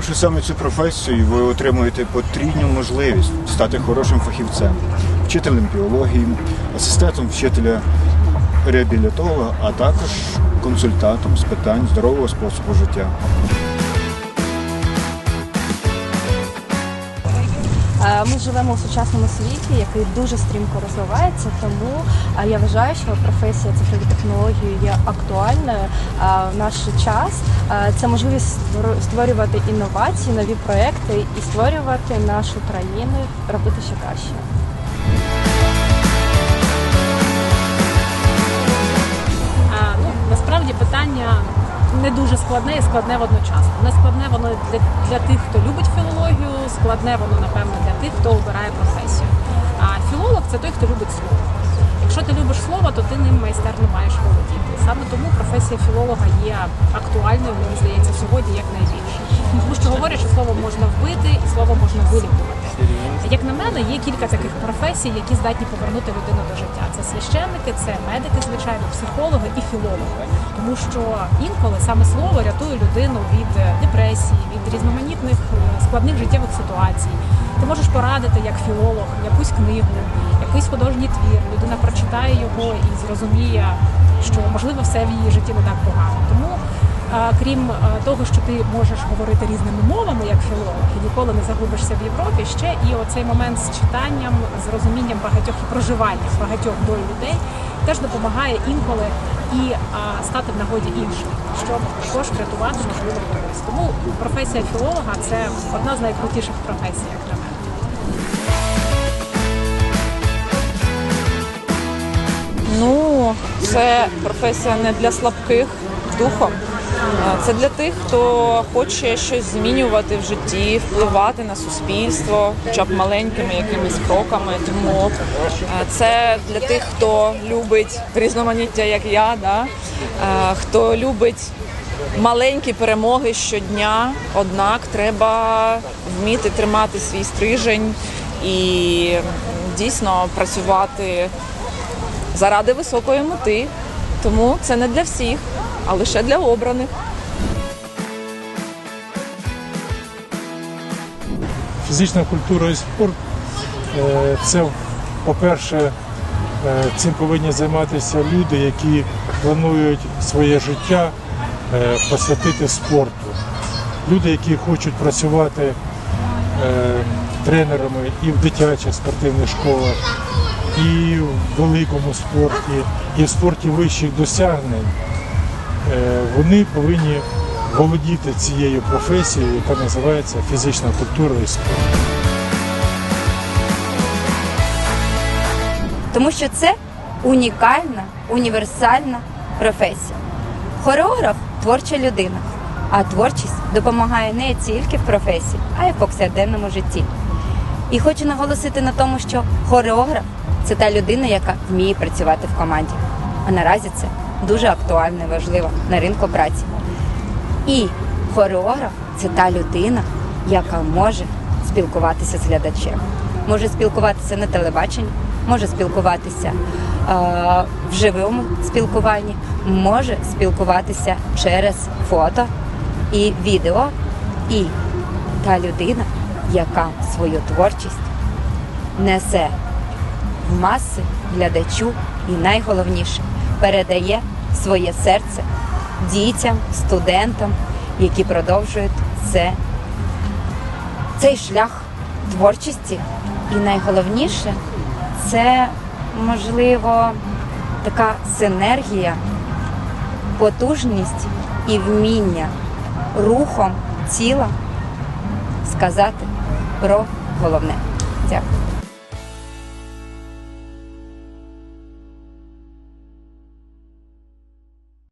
Обравши саме цю професію, ви отримуєте потрібну можливість стати хорошим фахівцем, вчителем біології, асистентом вчителя реабілітолога, а також консультантом з питань здорового способу життя. Ми живемо у сучасному світі, який дуже стрімко розвивається, тому е, я вважаю, що професія цифрові технології є актуальною е, в наш час. Е, Це можливість створ- створювати інновації, нові проекти і створювати нашу країну, робити ще краще. Не дуже складне і складне водночасно. Не складне воно для, для тих, хто любить філологію, складне воно, напевно, для тих, хто обирає професію. А філолог це той, хто любить слово. Якщо ти любиш слово, то ти ним майстерно маєш володіти. Саме тому професія філолога є актуальною, мені здається, сьогодні як найбільше. Тому що говорять, що слово можна вбити і слово можна вилікувати. Як на мене, є кілька таких професій, які здатні повернути людину до життя. Це священники, це медики, звичайно, психологи і філологи. Тому що інколи саме слово рятує людину від депресії, від різноманітних е, складних життєвих ситуацій. Ти можеш порадити як філолог якусь книгу, якийсь художній твір. Людина прочитає його і зрозуміє, що можливо все в її житті не так погано. Крім того, що ти можеш говорити різними мовами як філолог і ніколи не загубишся в Європі, ще і оцей момент з читанням, з розумінням багатьох і проживанням багатьох доль людей теж допомагає інколи і стати в нагоді іншим, щоб також врятувати можливо когось. Тому професія філолога це одна з найкрутіших професій, як на мене. Ну, це професія не для слабких духом. Це для тих, хто хоче щось змінювати в житті, впливати на суспільство, хоча б маленькими якимись кроками. Тому це для тих, хто любить різноманіття, як я, да? Хто любить маленькі перемоги щодня. Однак треба вміти тримати свій стрижень і дійсно працювати заради високої мети. Тому це не для всіх, а лише для обраних. фізична культура і спорт е, це, по-перше, е, цим повинні займатися люди, які планують своє життя е, посвятити спорту. Люди, які хочуть працювати тренерами і в дитячих спортивних школах, і в великому спорті, і в спорті вищих досягнень. Е, Вони повинні володіти цією професією, яка називається фізична культура і спорт. тому що це унікальна, універсальна професія. Хореограф творча людина, а творчість допомагає не тільки в професії, а й в повсякденному житті. І хочу наголосити на тому, що хореограф це та людина, яка вміє працювати в команді. А наразі це дуже актуально і важливо на ринку праці. І хореограф це та людина, яка може спілкуватися з глядачем, може спілкуватися на телебаченні, може спілкуватися е, в живому спілкуванні, може спілкуватися через фото і відео. І та людина, яка свою творчість несе в маси глядачу і найголовніше передає своє серце дітям, студентам, які продовжують це, цей шлях творчості. І найголовніше це можливо така синергія, потужність і вміння рухом тіла сказати про головне. Дякую.